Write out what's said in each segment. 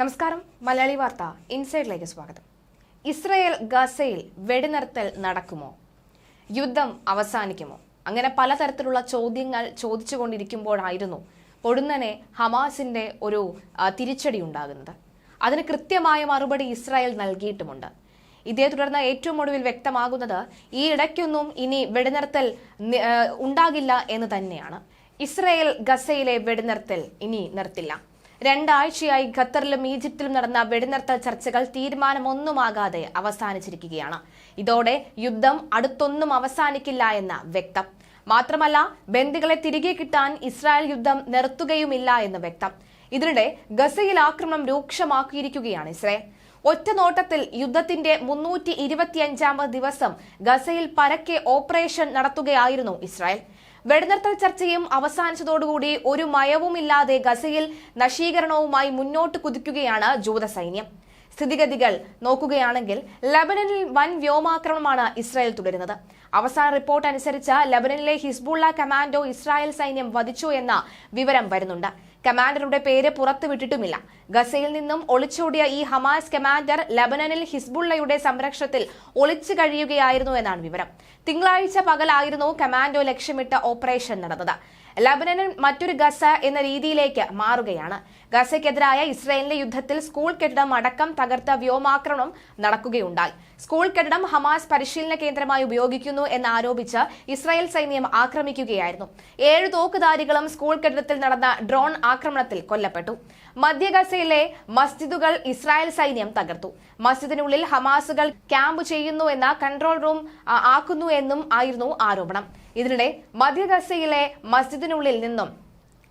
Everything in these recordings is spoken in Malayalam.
നമസ്കാരം. മലയാളി വാർത്ത ഇൻസൈഡിലേക്ക് സ്വാഗതം. ഇസ്രയേൽ ഗസയിൽ വെടിനിർത്തൽ നടക്കുമോ? യുദ്ധം അവസാനിക്കുമോ? അങ്ങനെ പലതരത്തിലുള്ള ചോദ്യങ്ങൾ ചോദിച്ചുകൊണ്ടിരിക്കുമ്പോഴായിരുന്നു പൊടുന്നനെ ഹമാസിന്റെ ഒരു തിരിച്ചടി ഉണ്ടാകുന്നത്. അതിന് കൃത്യമായ മറുപടി ഇസ്രായേൽ നൽകിയിട്ടുമുണ്ട്. ഇതേ തുടർന്ന് ഏറ്റവും ഒടുവിൽ വ്യക്തമാകുന്നത് ഈ ഇടയ്ക്കൊന്നും ഇനി വെടിനിർത്തൽ ഉണ്ടാകില്ല എന്ന് തന്നെയാണ്. ഇസ്രയേൽ ഗസയിലെ വെടിനിർത്തൽ ഇനി നിർത്തില്ല. രണ്ടാഴ്ചയായി ഖത്തറിലും ഈജിപ്തിലും നടന്ന വെടിനിർത്തൽ ചർച്ചകൾ തീരുമാനമൊന്നുമാകാതെ അവസാനിച്ചിരിക്കുകയാണ്. ഇതോടെ യുദ്ധം അടുത്തൊന്നും അവസാനിക്കില്ല എന്ന വ്യക്തം. മാത്രമല്ല ബന്ദികളെ തിരികെ കിട്ടാൻ ഇസ്രായേൽ യുദ്ധം നിർത്തുകയുമില്ല എന്ന് വ്യക്തം. ഇതിനിടെ ഗസയിൽ ആക്രമണം രൂക്ഷമാക്കിയിരിക്കുകയാണ് ഇസ്രായേൽ. ഒറ്റ നോട്ടത്തിൽ യുദ്ധത്തിന്റെ മുന്നൂറ്റി ഇരുപത്തിയഞ്ചാമത് ദിവസം ഗസയിൽ പരക്കെ ഓപ്പറേഷൻ നടത്തുകയായിരുന്നു ഇസ്രായേൽ. വെടിനിർത്തൽ ചർച്ചയും അവസാനിച്ചതോടുകൂടി ഒരു മയവുമില്ലാതെ ഗസയിൽ നശീകരണവുമായി മുന്നോട്ട് കുതിക്കുകയാണ് ജൂത സൈന്യം. സ്ഥിതിഗതികൾ നോക്കുകയാണെങ്കിൽ ലബനനിൽ വൻ വ്യോമാക്രമണമാണ് ഇസ്രായേൽ തുടരുന്നത്. അവസാന റിപ്പോർട്ട് അനുസരിച്ച് ലബനനിലെ ഹിസ്ബുള്ള കമാൻഡോ ഇസ്രായേൽ സൈന്യം വധിച്ചു എന്ന വിവരം വരുന്നുണ്ട്. കമാൻഡറുടെ പേര് പുറത്തുവിട്ടിട്ടുമില്ല. ഗസയിൽ നിന്നും ഒളിച്ചോടിയ ഈ ഹമാസ് കമാൻഡർ ലബനനിൽ ഹിസ്ബുള്ളയുടെ സംരക്ഷണത്തിൽ ഒളിച്ചു കഴിയുകയായിരുന്നു എന്നാണ് വിവരം. തിങ്കളാഴ്ച പകലായിരുന്നു കമാൻഡോ ലക്ഷ്യമിട്ട ഓപ്പറേഷൻ നടന്നത്. ലബനനിൽ മറ്റൊരു ഗസ എന്ന രീതിയിലേക്ക് മാറുകയാണ്. ഗസയ്ക്കെതിരായ ഇസ്രായേലിന്റെ യുദ്ധത്തിൽ സ്കൂൾ കെട്ടിടം അടക്കം തകർത്ത വ്യോമാക്രമണം നടക്കുകയുണ്ടായി. സ്കൂൾ കെട്ടിടം ഹമാസ് പരിശീലന കേന്ദ്രമായി ഉപയോഗിക്കുന്നു എന്നാരോപിച്ച് ഇസ്രായേൽ സൈന്യം ആക്രമിക്കുകയായിരുന്നു. ഏഴ് തോക്കുധാരികളും സ്കൂൾ കെട്ടിടത്തിൽ നടന്ന ഡ്രോൺ ആക്രമണത്തിൽ കൊല്ലപ്പെട്ടു. മധ്യ ഗസയിലെ മസ്ജിദുകൾ ഇസ്രായേൽ സൈന്യം തകർത്തു. മസ്ജിദിനുള്ളിൽ ഹമാസുകൾ ക്യാമ്പ് ചെയ്യുന്നു എന്ന കൺട്രോൾ റൂം ആക്കുന്നു എന്നും ആയിരുന്നു ആരോപണം. ഇതിനിടെ മധ്യ ഗസയിലെ മസ്ജിദിനുള്ളിൽ നിന്നും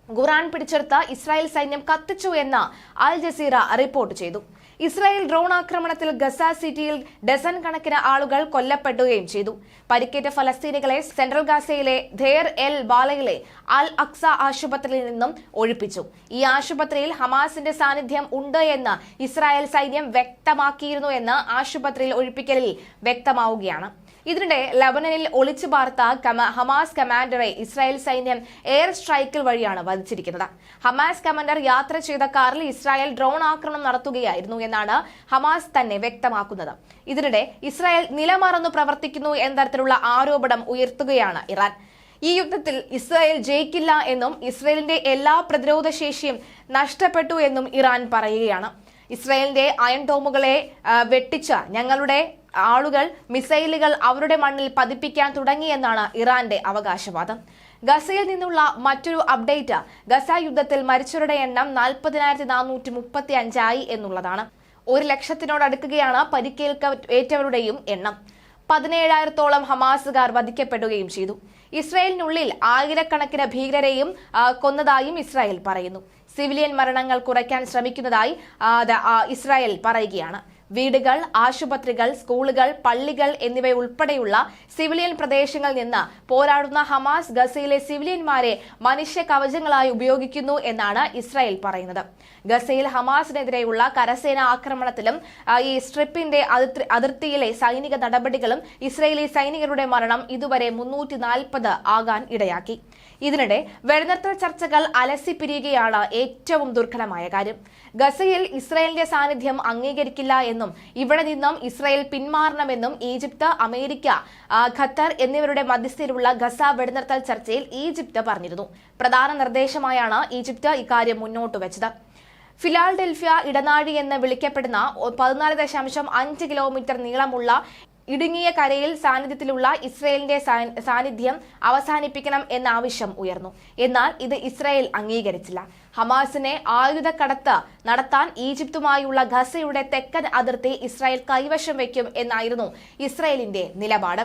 ഖുറാൻ പിടിച്ചെടുത്ത ഇസ്രായേൽ സൈന്യം കത്തിച്ചു എന്ന് അൽ ജസീറ റിപ്പോർട്ട് ചെയ്തു. ഇസ്രായേൽ ഡ്രോൺ ആക്രമണത്തിൽ ഗസ സിറ്റിയിൽ ഡസൻ കണക്കിന് ആളുകൾ കൊല്ലപ്പെടുകയും ചെയ്തു. പരിക്കേറ്റ ഫലസ്തീനികളെ സെൻട്രൽ ഗാസയിലെ ധേർ എൽ ബാലയിലെ അൽ അക്സ ആശുപത്രിയിൽ നിന്നും ഒഴിപ്പിച്ചു. ഈ ആശുപത്രിയിൽ ഹമാസിന്റെ സാന്നിധ്യം ഉണ്ട് എന്ന് ഇസ്രായേൽ സൈന്യം വ്യക്തമാക്കിയിരുന്നു എന്ന് ആശുപത്രിയിൽ ഒഴിപ്പിക്കലിൽ വ്യക്തമാവുകയാണ്. ഇതിനിടെ ലബനനിൽ ഒളിച്ചു പാർത്ത ഹമാസ് കമാൻഡറെ ഇസ്രായേൽ സൈന്യം എയർ സ്ട്രൈക്കിൽ വഴിയാണ് വധിച്ചിരിക്കുന്നത്. ഹമാസ് കമാൻഡർ യാത്ര ചെയ്ത കാറിൽ ഇസ്രായേൽ ഡ്രോൺ ആക്രമണം നടത്തുകയായിരുന്നു എന്നാണ് ഹമാസ് തന്നെ വ്യക്തമാക്കുന്നത്. ഇതിനിടെ ഇസ്രായേൽ നിലമറന്നു പ്രവർത്തിക്കുന്നു എന്ന തരത്തിലുള്ള ആരോപണം ഉയർത്തുകയാണ് ഇറാൻ. ഈ യുദ്ധത്തിൽ ഇസ്രായേൽ ജയിക്കില്ല എന്നും ഇസ്രായേലിന്റെ എല്ലാ പ്രതിരോധ ശേഷിയും നഷ്ടപ്പെട്ടു എന്നും ഇറാൻ പറയുകയാണ്. ഇസ്രായേലിന്റെ അയൺ ഡോമുകളെ വെട്ടിച്ച ഞങ്ങളുടെ ആളുകൾ മിസൈലുകൾ അവരുടെ മണ്ണിൽ പതിപ്പിക്കാൻ തുടങ്ങിയെന്നാണ് ഇറാന്റെ അവകാശവാദം. ഗസയിൽ നിന്നുള്ള മറ്റൊരു അപ്ഡേറ്റ് ഗസ യുദ്ധത്തിൽ മരിച്ചവരുടെ എണ്ണം നാൽപ്പതിനായിരത്തി നാനൂറ്റി മുപ്പത്തി അഞ്ചായി എന്നുള്ളതാണ് ഒരു ലക്ഷത്തിനോടടുക്കുകയാണ് പരിക്കേൽക്കേറ്റവരുടെയും എണ്ണം. പതിനേഴായിരത്തോളം ഹമാസുകാർ വധിക്കപ്പെടുകയും ചെയ്തു. ഇസ്രായേലിനുള്ളിൽ ആയിരക്കണക്കിന് ഭീകരരെയും കൊന്നതായും ഇസ്രായേൽ പറയുന്നു. സിവിലിയൻ മരണങ്ങൾ കുറയ്ക്കാൻ ശ്രമിക്കുന്നതായി ഇസ്രായേൽ പറയുകയാണ്. വീടുകൾ ആശുപത്രികൾ സ്കൂളുകൾ പള്ളികൾ എന്നിവയുൾപ്പെടെയുള്ള സിവിലിയൻ പ്രദേശങ്ങളിൽ നിന്ന് പോരാടുന്ന ഹമാസ് ഗസയിലെ സിവിലിയന്മാരെ മനുഷ്യ കവചങ്ങളായി ഉപയോഗിക്കുന്നു എന്നാണ് ഇസ്രായേൽ പറയുന്നത്. ഗസയിൽ ഹമാസിനെതിരെയുള്ള കരസേന ആക്രമണത്തിലും ഈ സ്ട്രിപ്പിന്റെ അതിർത്തിയിലെ സൈനിക നടപടികളും ഇസ്രയേലി സൈനികരുടെ മരണം ഇതുവരെ മുന്നൂറ്റി നാൽപ്പത് ആകാൻ ഇടയാക്കി. ഇതിനിടെ വെടിനിർത്തൽ ചർച്ചകൾ അലസിപ്പിരിയുകയാണ് ഏറ്റവും ദുർഘടമായ കാര്യം. ഗസയിൽ ഇസ്രായേലിന്റെ സാന്നിധ്യം അംഗീകരിക്കില്ല എന്നും ഇവിടെ നിന്നും ഇസ്രായേൽ പിന്മാറണമെന്നും ഈജിപ്ത് അമേരിക്ക ഖത്തർ എന്നിവരുടെ മധ്യസ്ഥയിലുള്ള ഗസ വെടിനിർത്തൽ ചർച്ചയിൽ ഈജിപ്ത് പറഞ്ഞിരുന്നു. പ്രധാന നിർദ്ദേശമായാണ് ഈജിപ്ത് ഇക്കാര്യം മുന്നോട്ട് വെച്ചത്. ഫിലാൽഡെൽഫിയ ഇടനാഴി എന്ന് വിളിക്കപ്പെടുന്ന പതിനാല് ദശാംശം അഞ്ച് കിലോമീറ്റർ നീളമുള്ള ഇടുങ്ങിയ കരയിൽ സാന്നിധ്യത്തിലുള്ള ഇസ്രയേലിന്റെ സാന്നിധ്യം അവസാനിപ്പിക്കണം എന്ന ആവശ്യം ഉയർന്നു. എന്നാൽ ഇത് ഇസ്രയേൽ അംഗീകരിച്ചില്ല. ഹമാസിനെ ആയുധക്കടത്ത് നടത്താൻ ഈജിപ്തുമായുള്ള ഗസയുടെ തെക്കൻ അതിർത്തി ഇസ്രായേൽ കൈവശം വയ്ക്കും എന്നായിരുന്നു ഇസ്രയേലിന്റെ നിലപാട്.